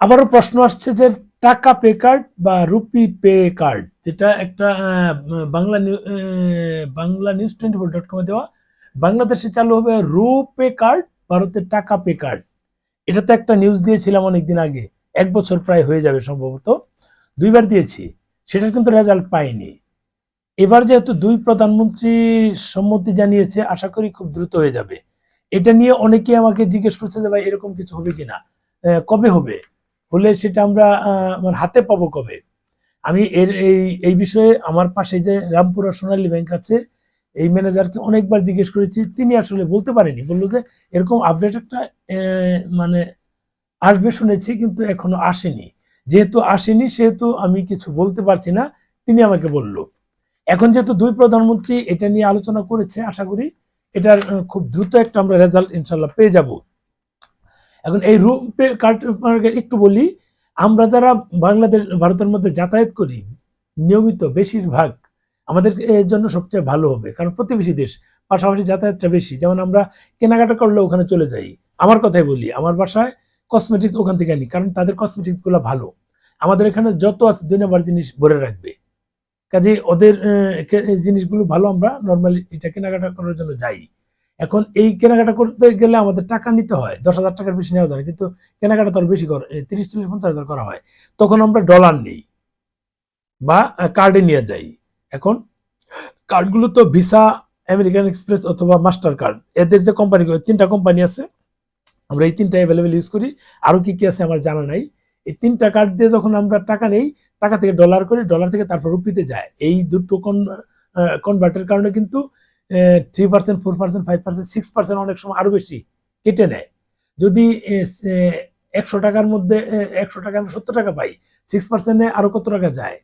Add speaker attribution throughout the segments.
Speaker 1: আবারও প্রশ্ন আসছে যে টাকা পে কার্ড বা রুপি পে কার্ড, যেটা একটা Bangla Bangla news twenty four dot কমে দেওয়া। বাংলাদেশে চালু হবে রু পে কার্ড ভারতের টাকা পে কার্ড। এটা তো একটা নিউজ দিয়েছিলাম অনেকদিন আগে। এক বছর প্রায় হয়ে যাবে সম্ভবত। দুইবার দিয়েছি। সেটার কিন্তু রেজাল্ট পাইনি। এবার যেহেতু দুই প্রধানমন্ত্রী সম্মতি জানিয়েছে, আশা করি খুব দ্রুত হয়ে যাবে। এটা নিয়ে অনেকে আমাকে জিজ্ঞেস করছে যে ভাই, এরকম কিছু হবে কিনা? কবে হবে? হলে সেটা আমরা আহ, মানে হাতে পাবো কবে? আমি এর এই এই বিষয়ে আমার পাশে যে রামপুরা সোনালী ব্যাংক আছে এই ম্যানেজারকে অনেকবার জিজ্ঞেস করেছি তিনি আসলে বলতে পারেনি। বলল যে এরকম আপডেট একটা মানে আসবে শুনেছি কিন্তু এখনও আসেনি। যেহেতু আসেনি সেহেতু আমি কিছু বলতে পারছি না তিনি আমাকে বলল। এখন যেহেতু দুই প্রধানমন্ত্রী এটা নিয়ে আলোচনা করেছে আশা করি এটার খুব দ্রুত একটা আমরা রেজাল্ট ইনশাল্লাহ পেয়ে যাব। এখন এই রুপে কার্ড একটু বলি, আমরা যারা বাংলাদেশ, ভারতের মধ্যে যাতায়াত করি, নিয়মিত বেশিরভাগ আমাদের এর জন্য সবচেয়ে ভালো হবে, কারণ প্রতিবেশী দেশ, পাশাপাশি যাতায়াতটা বেশি। যেমন আমরা কেনাকাটা করলে ওখানে চলে যাই। আমার কথাই বলি, আমার বাসায় কসমেটিক্স ওখান থেকে আনি, কারণ তাদের কসমেটিক্সগুলো ভালো। আমাদের এখানে যত আছে দুই নম্বর জিনিস ভরে রাখবে। কাজে ওদের জিনিসগুলো ভালো আমরা নর্মালি এটা কেনাকাটা করার জন্য যাই। এখন এই কেনাকাটা করতে গেলে আমাদের টাকা নিতে হয়, দশ হাজার টাকার বেশি নেওয়া যায় কিন্তু কেনাকাটা তো আর বেশি করে তিরিশ চল্লিশ পঞ্চাশ হাজার করা হয়। তখন আমরা ডলার নেই বা কার্ডে নিয়ে যাই। এখন কার্ডগুলো তো ভিসা আমেরিকান এক্সপ্রেস অথবা মাস্টার কার্ড এদের যে কোম্পানি তিনটা কোম্পানি আছে, আমরা এই তিনটা অ্যাভেলেবেল ইউজ করি। আরও কি কি আছে আমার জানা নাই। এই তিনটা কার্ড দিয়ে যখন আমরা টাকা নেই, টাকা থেকে ডলার করি ডলার থেকে তারপর রুপিতে যায়। এই দুটো কনভার্টের কারণে কিন্তু three percent four percent five percent six percent অনেক সময় আরও বেশি কেটে নেয়। যদি একশো টাকার মধ্যে একশো টাকা আমরা সত্তর টাকা পাই সিক্স পার্সেন্টে আরও কত টাকা যায়?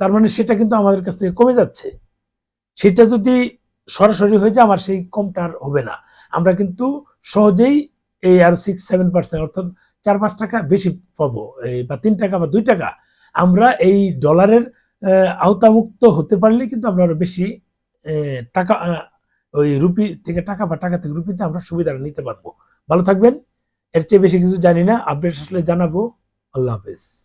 Speaker 1: তার মানে সেটা কিন্তু আমাদের কাছ থেকে কমে যাচ্ছে। সেটা যদি সরাসরি হয়ে যায়, আমার সেই কমটা আর হবে না। আমরা কিন্তু সহজেই এই আর সিক্স সেভেন পার্সেন্ট অর্থাৎ চার, পাঁচ টাকা বেশি পাবো এই বা তিন টাকা বা দুই টাকা। আমরা এই ডলারের আওতামুক্ত হতে পারলে কিন্তু আমরা আরও বেশি টাকা ওই রুপি থেকে টাকা বা টাকা থেকে রুপিতে আমরা সুবিধাটা নিতে পারব। ভালো থাকবেন। এর চেয়ে বেশি কিছু জানি না। আপডেট আসলে জানাব। আল্লাহ হাফেজ।